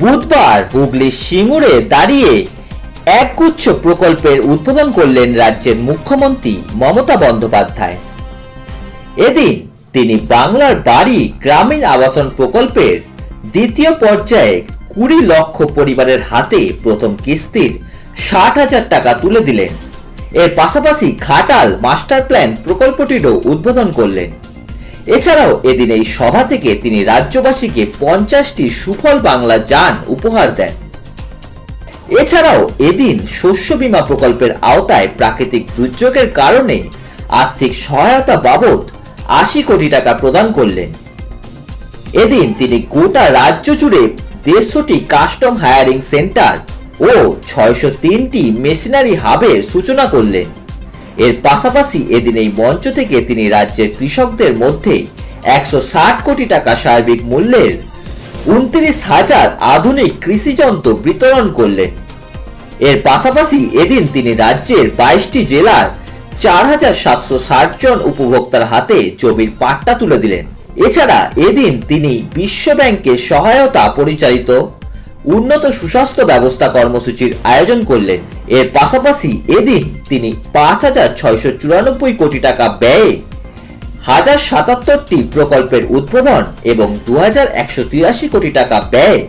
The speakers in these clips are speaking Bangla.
বুধবার হুগলির সিঙ্গুরে দাঁড়িয়ে একগুচ্ছ প্রকল্পের উদ্বোধন করলেন রাজ্যের মুখ্যমন্ত্রী মমতা বন্দ্যোপাধ্যায়। এদিন তিনি বাংলার বাড়ি গ্রামীণ আবাসন প্রকল্পের দ্বিতীয় পর্যায়ে কুড়ি লক্ষ পরিবারের হাতে প্রথম কিস্তির ষাট হাজার টাকা তুলে দিলেন। এর পাশাপাশি ঘাটাল মাস্টার প্ল্যান প্রকল্পটিরও উদ্বোধন করলেন। এছাড়াও এদিন এই সভা থেকে তিনি রাজ্যবাসীকে পঞ্চাশটি সুফল বাংলা যান উপহার দেন। এছাড়াও এদিন শস্য বীমা প্রকল্পের আওতায় প্রাকৃতিক দুর্যোগের কারণে আর্থিক সহায়তা বাবদ আশি কোটি টাকা প্রদান করলেন। এদিন তিনি গোটা রাজ্য জুড়ে দেড়শোটি কাস্টম হায়ারিং সেন্টার ও ছয়শো তিনটি মেশিনারি হাবের সূচনা করলেন। এর পাশাপাশি এদিন এই মঞ্চ থেকে তিনি রাজ্যের কৃষকদের মধ্যে একশো ষাট কোটি টাকা সার্বিক মূল্যের উনত্রিশ হাজার আধুনিক কৃষিযন্ত্র বিতরণ করলেন। এর পাশাপাশি এদিন তিনি রাজ্যের বাইশটি জেলার চার হাজার সাতশো ষাট জন উপভোক্তার হাতে জমির পাট্টা তুলে দিলেন। এছাড়া এদিন তিনি বিশ্ব ব্যাংকের সহায়তা পরিচালিত উন্নত সুস্বাস্থ্য ব্যবস্থা কর্মসূচির আয়োজন করলেন। এর পাশাপাশি এদিন তিনি পাঁচ হাজার ছয়শো চুরানব্বই কোটি টাকা ব্যয়ে হাজার সাতাত্তরটি প্রকল্পের উদ্বোধন এবং দু হাজার একশো তিরাশি কোটি টাকা ব্যয়ে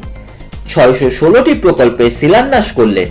ছয়শো ষোলোটি প্রকল্পে শিলান্যাস করলেন।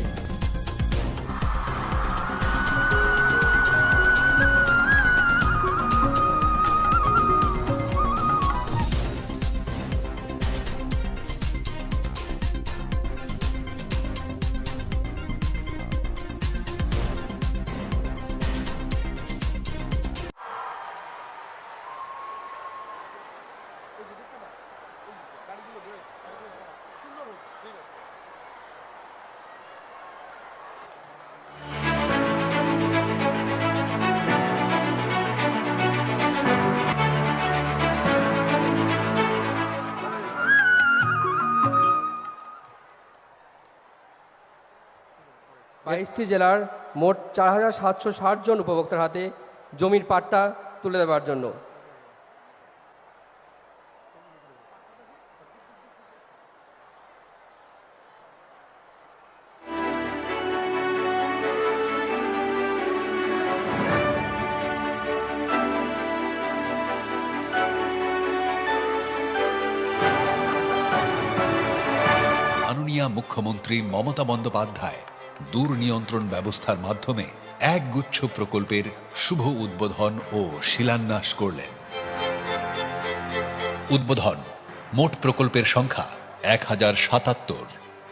বাইশটি জেলার মোট চার হাজার সাতশো ষাট জন উপভোক্তার হাতে জমির পাট্টা তুলে দেওয়ার জন্য। মাননীয় মুখ্যমন্ত্রী মমতা বন্দ্যোপাধ্যায় দূর নিয়ন্ত্রণ ব্যবস্থার মাধ্যমে একগুচ্ছ প্রকল্পের শুভ উদ্বোধন ও শিলান্যাস করলেন। উদ্বোধন, মোট প্রকল্পের সংখ্যা এক হাজার সাতাত্তর,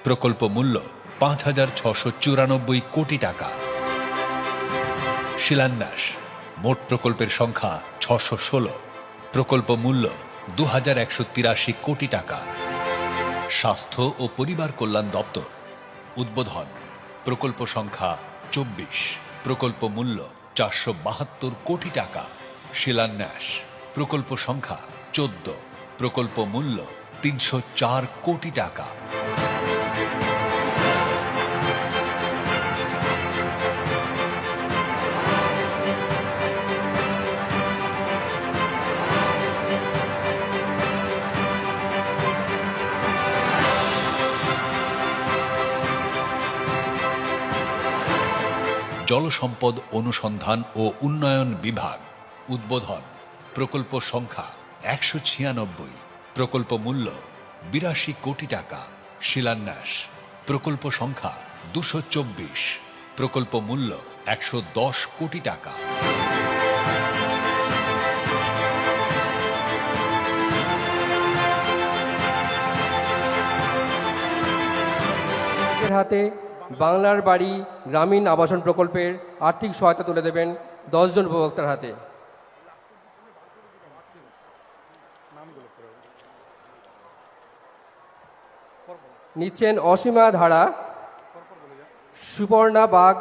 প্রকল্প মূল্য পাঁচ হাজার ছশো চুরানব্বই কোটি টাকা। শিলান্যাস, মোট প্রকল্পের সংখ্যা ছশো ষোলো, প্রকল্প মূল্য দু হাজার একশো তিরাশি কোটি টাকা। স্বাস্থ্য ও পরিবার কল্যাণ দপ্তর। উদ্বোধন। প্রকল্প সংখ্যা চব্বিশ। প্রকল্প মূল্য চারশো বাহাত্তর কোটি টাকা। শিলান্যাস। প্রকল্প সংখ্যা চোদ্দ। প্রকল্প মূল্য তিনশো চার কোটি টাকা। জলসম্পদ অনুসন্ধান ও উন্নয়ন বিভাগ, উদ্বোধন, প্রকল্প সংখ্যা একশো ছিয়ানব্বই, প্রকল্প মূল্য বিরাশি কোটি টাকা, শিলান্যাস, প্রকল্প সংখ্যা দুশো চব্বিশ, প্রকল্প মূল্য একশো দশ কোটি টাকা। হাতে বাংলার বাড়ি গ্রামীণ আবাসন প্রকল্পের আর্থিক সহায়তা তুলে দেবেন দশজন উপভোক্তার হাতে। নিচ্ছেন অসীমা ধারা সুপর্ণা বাগ,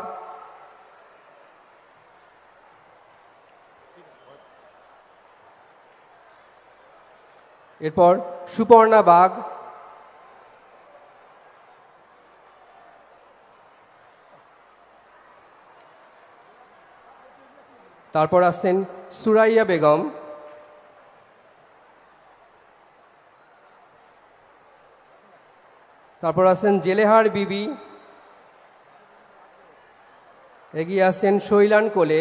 এরপর সুপর্ণা বাগ তারপর আসছেন সুরাইয়া বেগম। তারপর আসছেন জেলেহার বিবি। এগিয়ে আসছেন শৈলান কোলে।